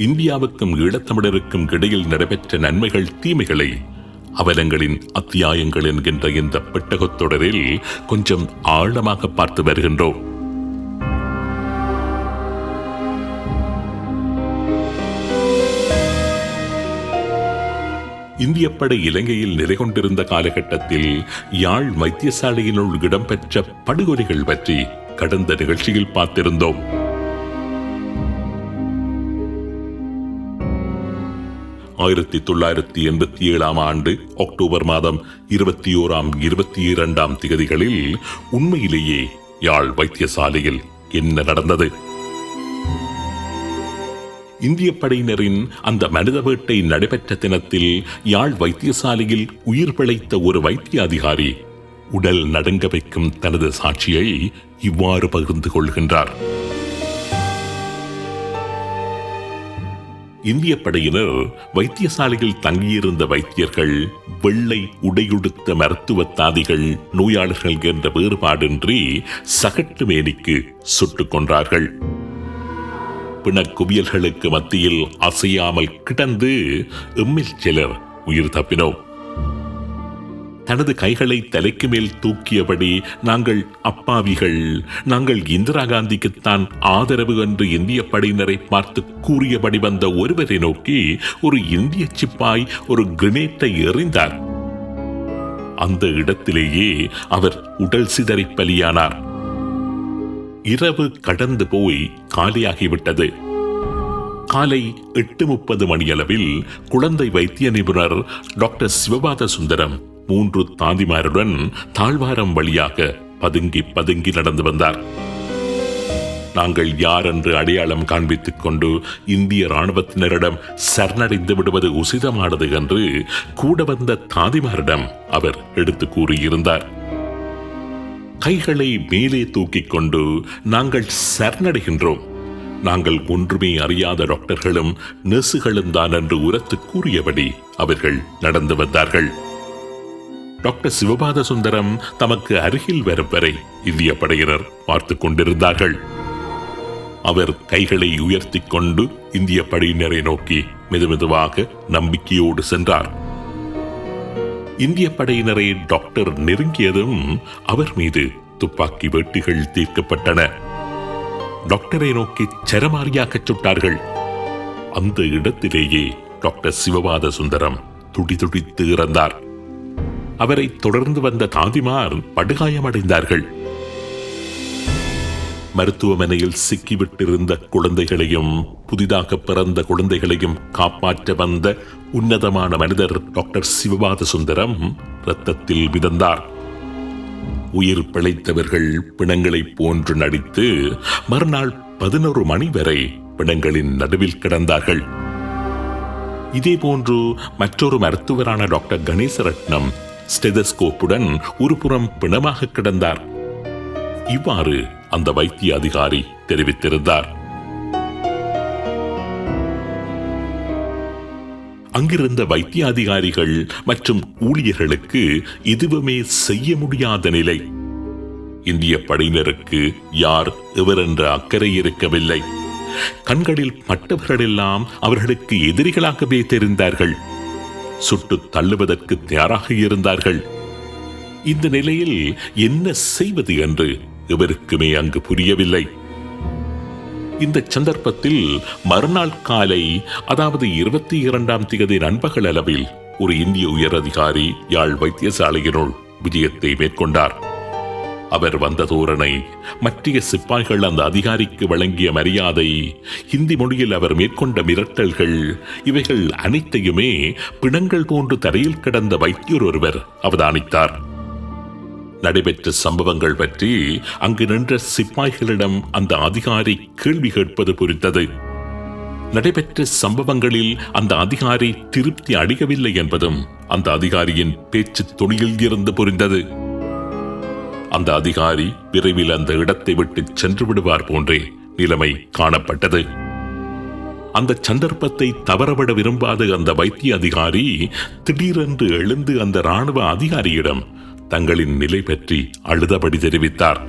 இந்தியாவுக்கும் ஈழத்தமிழருக்கும் இடையில் நடைபெற்ற நன்மைகள் தீமைகளை அவலங்களின் அத்தியாயங்கள் என்கின்ற இந்த பெட்டகத் தொடரில் கொஞ்சம் ஆழமாக பார்த்து வருகின்றோம். இந்திய படை இலங்கையில் நிலை கொண்டிருந்த காலகட்டத்தில் யாழ் வைத்தியசாலையினுள் இடம்பெற்ற படுகொலைகள் பற்றி கடந்த நிகழ்ச்சியில் பார்த்திருந்தோம். ஆயிரத்தி தொள்ளாயிரத்தி எண்பத்தி ஏழாம் ஆண்டு அக்டோபர் மாதம் இருபத்தி ஓராம் இருபத்தி இரண்டாம் திகதிகளில் உண்மையிலேயே யாழ் வைத்தியசாலையில் என்ன நடந்தது? இந்திய படையினரின் அந்த மனித வேட்டை நடைபெற்ற தினத்தில் யாழ் வைத்தியசாலையில் உயிர் பிழைத்த ஒரு வைத்திய அதிகாரி உடல் நடுங்க வைக்கும் தனது சாட்சியை இவ்வாறு பகிர்ந்து கொள்கின்றார். இந்திய படையினர் வைத்தியசாலையில் தங்கியிருந்த வைத்தியர்கள் வெள்ளை உடையுடுத்த மருத்துவத்தாதிகள் நோயாளர்கள் என்ற வேறுபாடின்றி சகட்டு மேனிக்கு சுட்டுக் கொன்றார்கள். பிணக்குவியல்களுக்கு மத்தியில் அசையாமல் கிடந்து எம்மில் சிலர் உயிர் தப்பினோம். தனது கைகளை தலைக்கு மேல் தூக்கியபடி நாங்கள் அப்பாவிகள். நாங்கள் இந்திரா காந்திக்குத்தான் ஆதரவு என்று இந்திய படையினரை பார்த்து கூறியபடி வந்த ஒருவரை நோக்கி ஒரு இந்திய சிப்பாய் ஒரு கிரினேட்டை எறிந்தார். அந்த இடத்திலேயே அவர் உடல் சிதறி பலியானார். இரவு கடந்து போய் காலியாகிவிட்டது. காலை எட்டு முப்பது மணியளவில் குழந்தை வைத்திய நிபுணர் டாக்டர் சிவபாத சுந்தரம் மூன்று தாந்திமாருடன் தாழ்வாரம் வழியாக பதுங்கி பதுங்கி நடந்து வந்தார். நாங்கள் யார் என்று அடையாளம் காண்பித்துக் கொண்டு இந்திய ராணுவத்தினரிடம் சரணடைந்து விடுவது உசிதமானது என்று கூட வந்த தாதிமாரிடம் அவர் எடுத்து கூறியிருந்தார். கைகளை மேலே தூக்கிக் கொண்டு நாங்கள் சரணடைகின்றோம். நாங்கள் ஒன்றுமே அறியாத டாக்டர்களும் நர்சுகளும் தான் என்று உரத்து கூறியபடி அவர்கள் நடந்து வந்தார்கள். டாக்டர் சிவபாத சுந்தரம் தமக்கு அருகில் வரும் வரை இந்திய படையினர் பார்த்து கொண்டிருந்தார்கள். அவர் கைகளை உயர்த்திக் கொண்டு இந்திய படையினரை நோக்கி மெதுமெதுவாக நம்பிக்கையோடு சென்றார். இந்திய படையினரை டாக்டர் நெருங்கியதும் அவர் மீது துப்பாக்கி வெட்டுகள் தீர்க்கப்பட்டன. டாக்டரை நோக்கி சரமாரியாக சுட்டார்கள். அந்த இடத்திலேயே டாக்டர் சிவபாத சுந்தரம் துடிதுடித்து இறந்தார். அவரை தொடர்ந்து வந்த தாதிமார் படுகாயமடைந்தார்கள். மருத்துவமனையில் சிக்கிவிட்டிருந்த குழந்தைகளையும் புதிதாக பிறந்த குழந்தைகளையும் காப்பாற்ற வந்த உன்னதமான மனிதர் டாக்டர் சிவபாத சுந்தரம் ரத்தத்தில் மிதந்தார். உயிர் பிழைத்தவர்கள் பிணங்களைப் போன்று நடித்து மறுநாள் பதினொரு மணி வரை பிணங்களின் நடுவில் கிடந்தார்கள். இதேபோன்று மற்றொரு மருத்துவரான டாக்டர் கணேசரட்னம் ஸ்டெதஸ்கோப்புடன் ஒரு புறம் பிணமாக கிடந்தார். இவ்வாறு அந்த வைத்திய அதிகாரி தெரிவித்திருந்தார். அங்கிருந்த வைத்திய அதிகாரிகள் மற்றும் ஊழியர்களுக்கு எதுவுமே செய்ய முடியாத நிலை. இந்திய படையினருக்கு யார் எவரென்ற அக்கறை இருக்கவில்லை. கண்களில் பட்டவர்களெல்லாம் அவர்களுக்கு எதிரிகளாகவே தெரிந்தார்கள். சுட்டு தள்ளுவதற்கு தயாராக இருந்தார்கள். இந்த நிலையில் என்ன செய்வது என்று எவருக்குமே அங்கு புரியவில்லை. இந்த சந்தர்ப்பத்தில் மறுநாள் காலை அதாவது இருபத்தி இரண்டாம் திகதி நண்பகல் அளவில் ஒரு இந்திய உயரதிகாரி யாழ் வைத்தியசாலையினுள் விஜயத்தை மேற்கொண்டார். அவர் வந்த தோரணை மற்றைய சிப்பாய்கள் அந்த அதிகாரிக்கு வழங்கிய மரியாதை ஹிந்தி மொழியில் அவர் மேற்கொண்ட மிரட்டல்கள் இவைகள் அனைத்தையுமே பிணங்கள் போன்று தரையில் கிடந்த வைத்தியர் ஒருவர் அவதானித்தார். நடைபெற்ற சம்பவங்கள் பற்றி அங்கு நின்ற சிப்பாய்களிடம் அந்த அதிகாரி கேள்வி கேட்பது புரிந்தது. நடைபெற்ற சம்பவங்களில் அந்த அதிகாரி திருப்தி அடையவில்லை என்பதும் அந்த அதிகாரியின் பேச்சு தொழிலில் இருந்து புரிந்தது. அந்த அதிகாரி விரைவில் அந்த இடத்தை விட்டு சென்று விடுவார் போன்றே நிலைமை காணப்பட்டது. அந்த சந்தர்ப்பத்தை தவறவிட விரும்பாத அந்த வைத்திய அதிகாரி திடீரென்று எழுந்து அந்த ராணுவ அதிகாரியிடம் தங்களின் நிலை பற்றி அழுதபடி தெரிவித்தார்.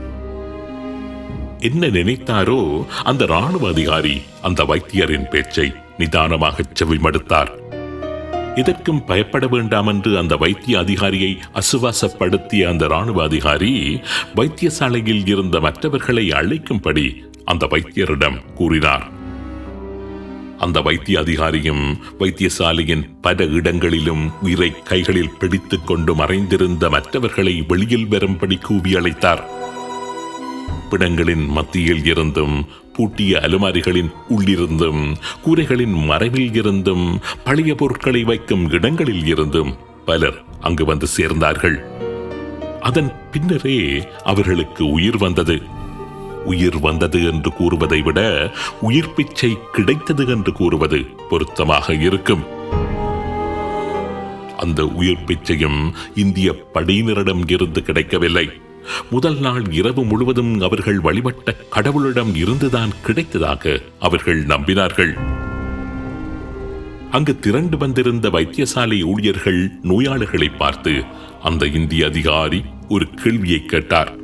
என்ன நினைத்தாரோ? அந்த ராணுவ அதிகாரி அந்த வைத்தியரின் பேச்சை நிதானமாகச் செவிமடுத்தார். இதற்கும் பயப்பட வேண்டாம் என்று அந்த வைத்திய அதிகாரியை அசுவாசப்படுத்திய அந்த ராணுவ அதிகாரி வைத்தியசாலையில் இருந்த மற்றவர்களை அழைக்கும்படி அந்த வைத்தியரிடம் கூறினார். அந்த வைத்திய அதிகாரியும் வைத்தியசாலையின் பல இடங்களிலும் உயிரை கைகளில் பிடித்துக் கொண்டு மறைந்திருந்த மற்றவர்களை வெளியில் வரும்படி கூவி அழைத்தார். பிணங்களின் மத்தியில் இருந்தும் பூட்டிய அலுமாரிகளின் உள்ளிருந்தும் கூரைகளின் மறைவில் இருந்தும் பழைய பொருட்களை வைக்கும் இடங்களில் இருந்தும் பலர் அங்கு வந்து சேர்ந்தார்கள். அதன் பின்னரே அவர்களுக்கு உயிர் வந்தது. உயிர் வந்தது என்று கூறுவதை விட உயிர் பிச்சை கிடைத்தது என்று கூறுவது பொருத்தமாக இருக்கும். அந்த உயிர் பிச்சையும் இந்திய படையினரிடம் இருந்து கிடைக்கவில்லை. முதல் நாள் இரவு முழுவதும் அவர்கள் வழிபட்ட கடவுளிடம் இருந்துதான் கிடைத்ததாக அவர்கள் நம்பினார்கள். அங்கு திரண்டு வந்திருந்த வைத்தியசாலை ஊழியர்கள் நோயாளர்களை பார்த்து அந்த இந்திய அதிகாரி ஒரு கேள்வியை கேட்டார்.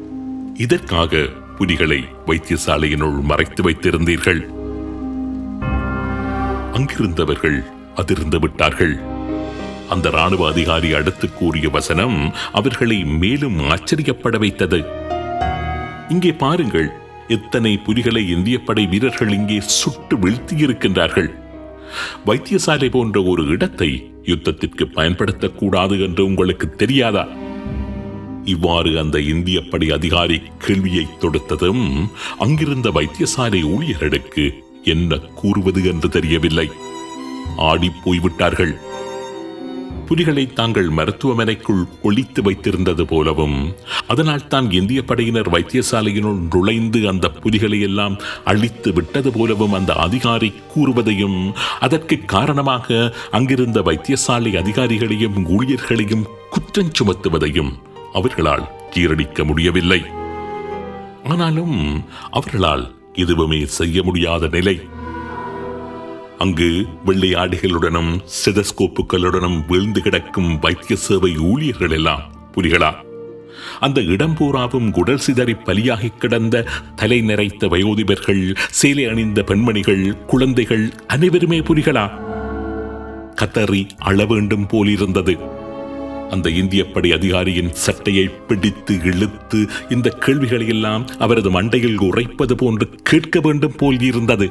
இதற்காக புலிகளை வைத்தியசாலையினுள் மறைத்து வைத்திருந்தீர்கள். அங்கிருந்தவர்கள் அதிர்ந்து விட்டார்கள். அந்த ராணுவ அதிகாரி அடுத்து கூறிய வசனம் அவர்களை மேலும் ஆச்சரியப்பட வைத்தது. இங்கே பாருங்கள் எத்தனை புலிகளை இந்திய படை வீரர்கள் இங்கே சுட்டு வீழ்த்தியிருக்கின்றார்கள். வைத்தியசாலை போன்ற ஒரு இடத்தை யுத்தத்திற்கு பயன்படுத்தக்கூடாது என்று உங்களுக்கு தெரியாதா? இவ்வாறு அந்த இந்திய படை அதிகாரி கேள்வியை தொடுத்ததும் அங்கிருந்த வைத்தியசாலை ஊழியர்களுக்கு என்ன கூறுவது என்று தெரியவில்லை. ஆடிப் போய்விட்டார்கள். புலிகளை தாங்கள் மருத்துவமனைக்குள் ஒழித்து வைத்திருந்தது போலவும் அதனால் தான் இந்திய படையினர் வைத்தியசாலையினுள் நுழைந்து அந்த புலிகளை எல்லாம் அழித்து விட்டது போலவும் அந்த அதிகாரி கூறுவதையும் அதற்கு காரணமாக அங்கிருந்த வைத்தியசாலை அதிகாரிகளையும் ஊழியர்களையும் குற்றம் சுமத்துவதையும் அவர்களால் ஜீரணிக்க முடியவில்லை. ஆனாலும் அவர்களால் எதுவுமே செய்ய முடியாத நிலை. அங்கு வெள்ளையாடிகளுடனும் செதஸ்கோப்புகளுடனும் வீழ்ந்து கிடக்கும் வைத்திய சேவை ஊழியர்கள் எல்லாம் புலிகளா அந்த இடம் பூராவும் குடல் சிதறி பலியாகி கிடந்த தலை நிறைத்த வயோதிபர்கள் சேலை அணிந்த பெண்மணிகள் குழந்தைகள் அனைவருமே புலிகளா? கத்தறி அள வேண்டும் போலிருந்தது. அந்த இந்திய படை அதிகாரியின் சட்டையை பிடித்து இழுத்து இந்த கேள்விகளை எல்லாம் அவரது மண்டையில் உரைப்பது போன்று கேட்க வேண்டும் போல் இருந்தது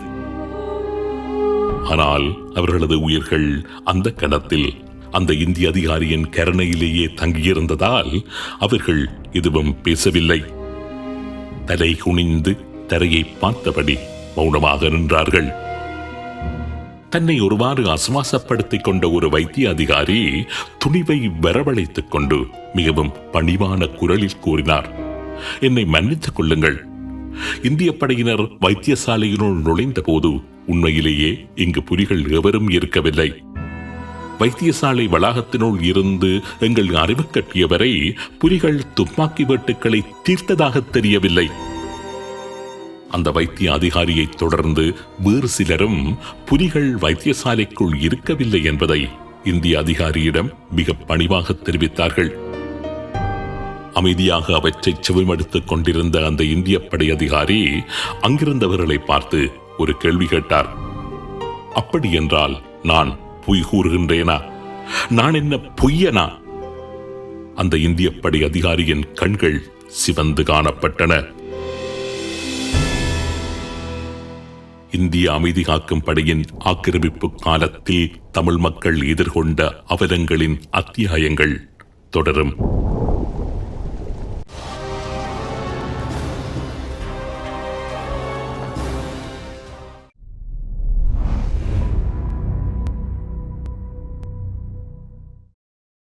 ஆனால் அவர்களது உயிர்கள் அந்த கணத்தில் அந்த இந்திய அதிகாரியின் கருணையிலேயே தங்கியிருந்ததால் அவர்கள் எதுவும் பேசவில்லை. தலை குனிந்து தரையை பார்த்தபடி மௌனமாக நின்றார்கள். தன்னை ஒருவாறு அசுவாசப்படுத்திக் கொண்ட ஒரு வைத்திய அதிகாரி துணிவை வரவழைத்துக் கொண்டு மிகவும் பணிவான குரலில் கூறினார். என்னை மன்னித்துக் கொள்ளுங்கள். இந்திய படையினர் வைத்தியசாலையினுள் நுழைந்த போது உண்மையிலேயே இங்கு புலிகள் எவரும் இருக்கவில்லை. வைத்தியசாலை வளாகத்தினுள் இருந்து எங்கள் அறிவு கட்டியவரை புலிகள் துப்பாக்கி வேட்டுக்களை தீர்த்ததாக தெரியவில்லை. அந்த வைத்திய அதிகாரியை தொடர்ந்து வேறு சிலரும் புலிகள் வைத்தியசாலைக்குள் இருக்கவில்லை என்பதை இந்திய அதிகாரியிடம் மிக பணிவாக தெரிவித்தார்கள். அமைதியாக அவற்றை செவிமடுத்துக் கொண்டிருந்த அந்த இந்திய படை அதிகாரி அங்கிருந்தவர்களை பார்த்து ஒரு கேள்வி கேட்டார். அப்படி என்றால் நான் பொய் கூறுகின்றேனா? நான் என்ன பொய்யனா? அந்த இந்திய படை அதிகாரியின் கண்கள் சிவந்து காணப்பட்டன. இந்திய அமைதி காக்கும் படையின் ஆக்கிரமிப்பு காலத்தில் தமிழ் மக்கள் எதிர்கொண்ட அவலங்களின் அத்தியாயங்கள் தொடரும்.